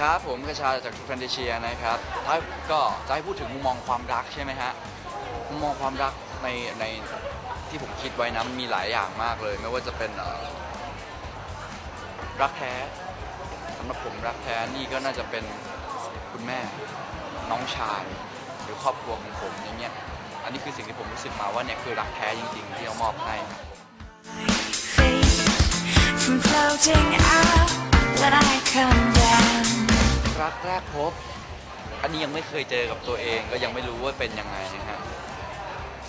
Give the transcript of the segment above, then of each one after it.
ครับ ผมกระชาจากทูแฟนเดเชียนะครับ ถ้าก็จะให้พูดถึงมุมมองความรักใช่ไหมฮะ มุมมองความรักในในที่ผมคิดไว้นะมีหลายอย่างมากเลย ไม่ว่าจะเป็นรักแท้สำหรับผมรักแท้นี่ก็น่าจะเป็นคุณแม่น้องชาย หรือครอบครัวของผมอย่างเงี้ย อันนี้คือสิ่งที่ผมรู้สึกมาว่าเนี่ยคือรักแท้จริงๆที่เขามอบให้ from floating รักแรกพบ อันนี้ยังไม่เคยเจอกับตัวเองก็ยังไม่รู้ว่าเป็นยังไงนะฮะ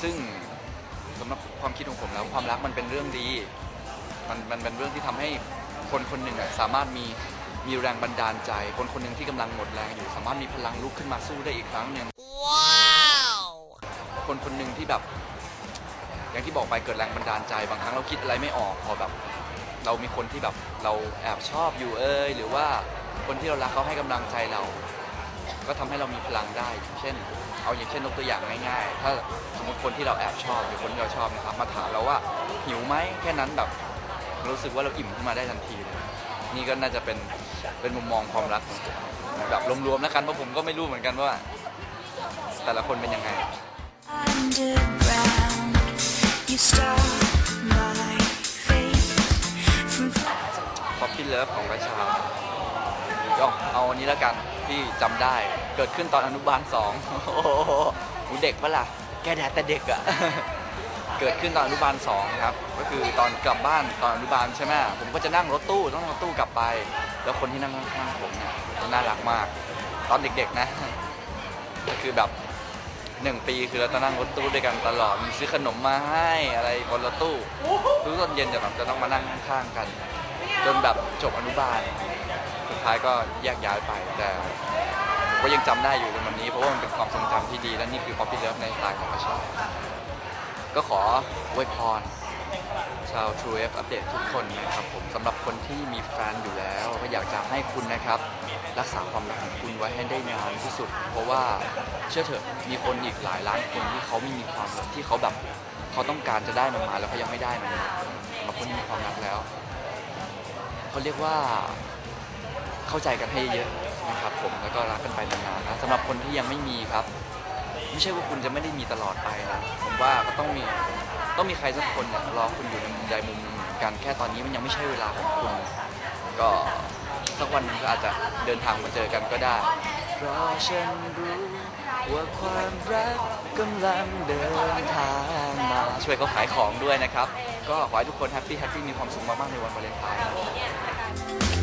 ซึ่งสำหรับความคิดของผมแล้วความรักมันเป็นเรื่องดี มันมันเป็นเรื่องที่ทำให้คนคนหนึ่งอะสามารถมีมีแรงบันดาลใจ คนคนหนึ่งที่กำลังหมดแรงอยู่ สามารถมีพลังลุกขึ้นมาสู้ได้อีกครั้งหนึ่งคนคนหนึ่งที่แบบ อย่างที่บอกไปเกิดแรงบันดาลใจ บางครั้งเราคิดอะไรไม่ออกพอแบบ เรามีคนที่แบบเราแอบชอบอยู่เอ้ยหรือว่า คนที่เรารักเขาให้กำลังใจเรา ก็ทำให้เรามีพลังได้อย่างเช่น เอาอย่างเช่นยกตัวอย่างง่ายๆ ถ้าสมมติคนที่เราแอบชอบหรือคนที่เราชอบนะครับ มาถามเราว่าหิวไหมแค่นั้นแบบรู้สึกว่าเราอิ่มขึ้นมาได้ทันทีเลยนี่ก็น่าจะเป็นเป็นมุมมองความรักของผมแบบรวมๆแล้วกันเพราะผมก็ไม่รู้เหมือนกันว่า แต่ละคนเป็นยังไง Underground, you start my faith from floating ป๊อปปี้ เลิฟของราชาก็เอาอันนี้แล้วกันที่จำได้เกิดขึ้นตอนอนุบาลสองโอ้โหหูเด็กปะล่ะแกแดดแต่เด็กอะ เกิดขึ้นตอนอนุบาลสองครับ ก็คือตอนกลับบ้านตอนอนุบาลใช่ไหมผมก็จะนั่งรถตู้ต้องนั่งรถตู้กลับไป แล้วคนที่นั่งข้างๆผมเนี่ยน่ารักมาก ตอนเด็กๆนะ ก็คือแบบหนึ่งปีคือเราจะนั่งรถตู้ด้วยกันตลอดมีซื้อขนมมาให้อะไรบนรถตู้ทุกตอนเย็นจะแบบจะต้องมานั่งข้างๆกัน จนแบบจบอนุบาล สุดท้ายก็แยกย้ายไป แต่ผมก็ยังจำได้อยู่ในวันนี้ เพราะว่ามันเป็นความทรงจำที่ดี และนี่คือ Poppy Love ในสไตล์ของประชาก็ขออวยพร ชาว True F อัปเดตทุกคนนะครับผมสำหรับคนที่มีแฟนอยู่แล้ว ก็อยากจะให้คุณนะครับ รักษาความรักของคุณไว้ให้ได้นานที่สุด เพราะว่าเชื่อเถอะมีคนอีกหลายล้านคนที่เขาไม่มีความรักที่เขาแบบเขาต้องการจะได้มันมาแล้วเขายังไม่ได้มันมาสำหรับคนที่มีความรักแล้วเขาเรียกว่า เข้าใจกันให้เยอะนะครับผมแล้วก็รักกันไปนานๆนะสำหรับคนที่ยังไม่มีครับ ไม่ใช่ว่าคุณจะไม่ได้มีตลอดไปนะผมว่าก็ต้องมีต้องมีใครสักคนเนี่ยรอคุณอยู่ในมุมใดมุมหนึ่งเหมือนกันแค่ตอนนี้มันยังไม่ใช่เวลาของคุณก็สักวันหนึงก็อาจจะเดินทางมาเจอกันก็ได้เพราะฉันรู้ว่าความรักกำลังเดินทางมาช่วยเขาขายของด้วยนะครับ ก็ขอให้ทุกคนแฮปปี้แฮปปี้มีความสุขมากๆในวันวาเลนไทน์